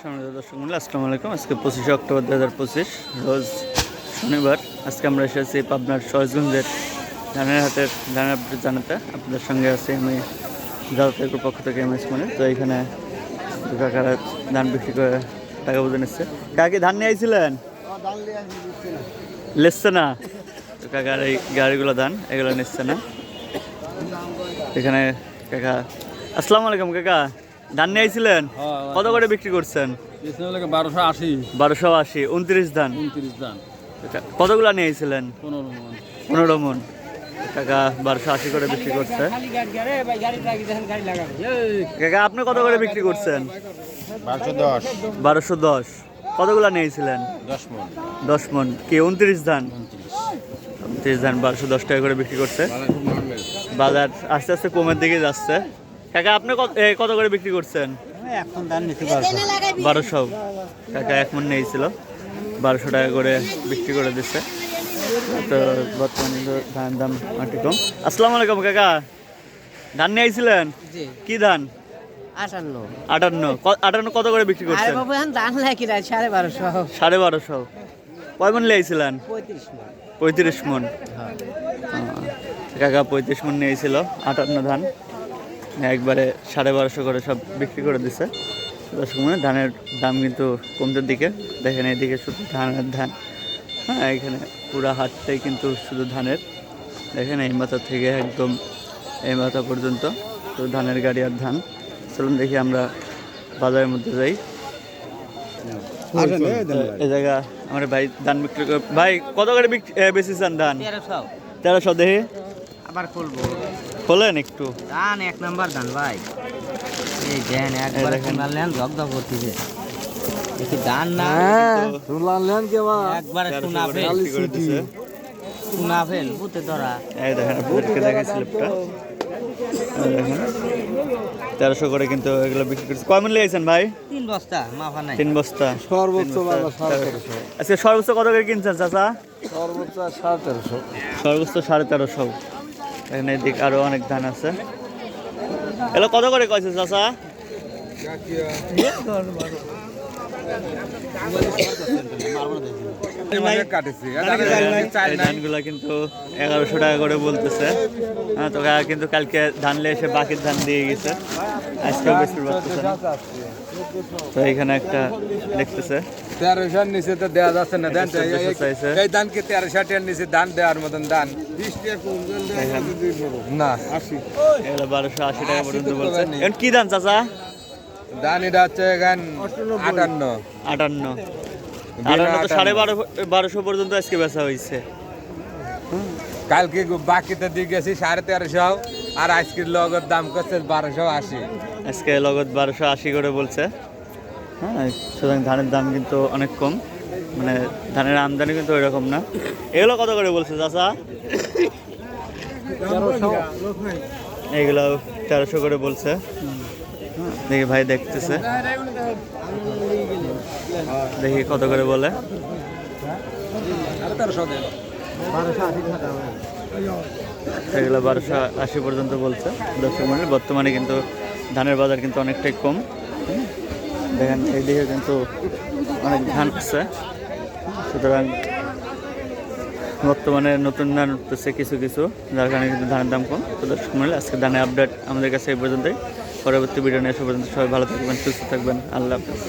সম্মানিত দর্শক মূল্য আসসালামু আলাইকুম। আজকে পঁচিশে অক্টোবর দু হাজার পঁচিশ, রোজ শনিবার। আজকে আমরা এসেছি পাবনার সহজগঞ্জের ধানের হাটের ধানের আপডেট জানাতে। আপনাদের সঙ্গে আছি আমি যাতায়াতের পক্ষ থেকে এম এস মানে। তো এখানে কাকারা ধান বিক্রি করে টাকা বুঝে নিচ্ছে। কাকি, ধান নিয়ে আইছিলেন? লেসছে না। তো কাকার এই গাড়িগুলো ধান, এগুলো নিচ্ছে না। এখানে কাকা আসসালামু আলাইকুম, কাকা। ধান নিয়ে আইছিলেন? কত করে বিক্রি করছেন? বারোশো আশি। বারোশো আশি উনত্রিশ ধান? উনত্রিশ দাম কতগুলো নিয়ে আইছিলেন? পনেরো মন। পনেরো মন। কাকা বারোশো আশি করে বিক্রি করছে। কাকা আপনি কত করে বিক্রি করছেন? বারোশো দশ। বারোশো দশ। কতগুলো নিয়েছিলেন দশ মন। দশ মন। কি উনত্রিশ ধান? উনত্রিশ। ধান বারোশো দশ টাকা করে বিক্রি করছে। বাজার আস্তে আস্তে কমের দিকে যাচ্ছে। কাকা আপনি কত করে বিক্রি করছেন? এখন দাম নিতে বারোশো। কাকা এক মন নিয়েছিল। বারোশো টাকা করে বিক্রি করে দিচ্ছে। তো বর্তমানে তো ধানের দাম অনেক কম। আসসালামু আলাইকুম কাকা। ধান নিয়ে আইছিলেন? কি ধান? আটান্ন। আটান্ন। ক- আটান্ন কত করে বিক্রি করছেন? বাবু এখন দাম লাগে না সাড়ে বারোশো। সাড়ে বারোশো। কয় মন নিয়েছিলেন পঁয়ত্রিশ মণ। পঁয়ত্রিশ মন। হ্যাঁ। কাকা পঁয়ত্রিশ মন নিয়েছিল আটান্ন ধান। একবারে সাড়ে বারোশো করে সব বিক্রি করে দিছে। দর্শক মানে ধানের দাম কিন্তু কমতে দিকে। দেখেন এদিকে শুধু ধানের ধান। হ্যাঁ এখানে পুরা হাটটাই কিন্তু শুধু ধানের। দেখেন এই মাথা থেকে একদম এই মাথা পর্যন্ত তো ধানের গাড়ি আর ধান। চলুন দেখি আমরা বাজারের মধ্যে যাই। এই জায়গা আমার ভাই ধান বিক্রি করে ভাই কত করে বিক্রি চান ধান? তেরোশো। তেরোশো দেখি। আবার খুলবো। খোলেন একটু। ধান এক নাম্বার ধান ভাই। এই দেন একবারে। সোনার লেন করতেছে। একটু ধান না। একবারে সোনা ফেল। করে দিছে। সোনা ফেল বুঝতে তোরা এই দেখেন আপনাদেরকে স্লিপটা দেখেন তেরোশো করে কিন্তু এগুলো বিক্রি করছে কয় মূল্য লিয়েছেন ভাই? তিন বস্তা মাফা নাই। তিন বস্তা। সর্বোচ্চ আজকে সর্বোচ্চ কত করে কিনছেন চাচা? সর্বোচ্চ সাড়ে তেরোশো। সর্বোচ্চ সাড়ে তেরোশো। এখানে এদিক আরও অনেক ধান আছে। এগুলো কত করে কয়েছে এই ধানগুলা কিন্তু এগারোশো টাকা করে বলতেছে। হ্যাঁ তো কিন্তু কালকে ধান নিয়ে এসে বাকির ধান দিয়ে গেছে। আজকেও বেশি তো এখানে একটা দেখতেছে। তেরোশোর নিচে তো দেওয়া যাচ্ছে না ধান একশো দেড়শো চাইছে। এই ধান কি তেরোশো টাকার নিচে ধান দেওয়ার মতন ধান? না। বারোশো আশি টাকা পর্যন্ত বলছে। এখন কি ধান চাচা? ধান এটা হচ্ছে এখান আটান্ন। আটান্ন। আটান্ন তো সাড়ে বারো বারোশো পর্যন্ত আজকে বেচা হয়েছে। কালকে বাকিতে দিয়ে গেছি সাড়ে তেরোশো আর আজকের লগের দাম করছে বারোশো আশি। আজকে লগত বারোশো আশি করে বলছে। হ্যাঁ সুতরাং ধানের দাম কিন্তু অনেক কম। মানে ধানের আমদানি কিন্তু ওই রকম না। এগুলো কত করে বলছে চাচা? এগুলো তেরোশো করে বলছে। দেখি ভাই দেখতেছে। দেখি কত করে বলে। এগুলো বারোশো আশি পর্যন্ত বলছে। দর্শক মানে বর্তমানে কিন্তু ধানের বাজার কিন্তু অনেকটাই কম। দেখেন এইদিকে কিন্তু অনেক ধান আছে সুতরাং বর্তমানে নতুন ধান উঠতেছে কিছু কিছু, যার কারণে কিন্তু ধানের দাম কম। তো দর্শক মনে আজকে ধানের আপডেট আমাদের কাছে এই পর্যন্তই। পরবর্তী ভিডিও নিয়ে এসে পর্যন্ত সবাই ভালো থাকবেন, সুস্থ থাকবেন। আল্লাহ হাফেজ।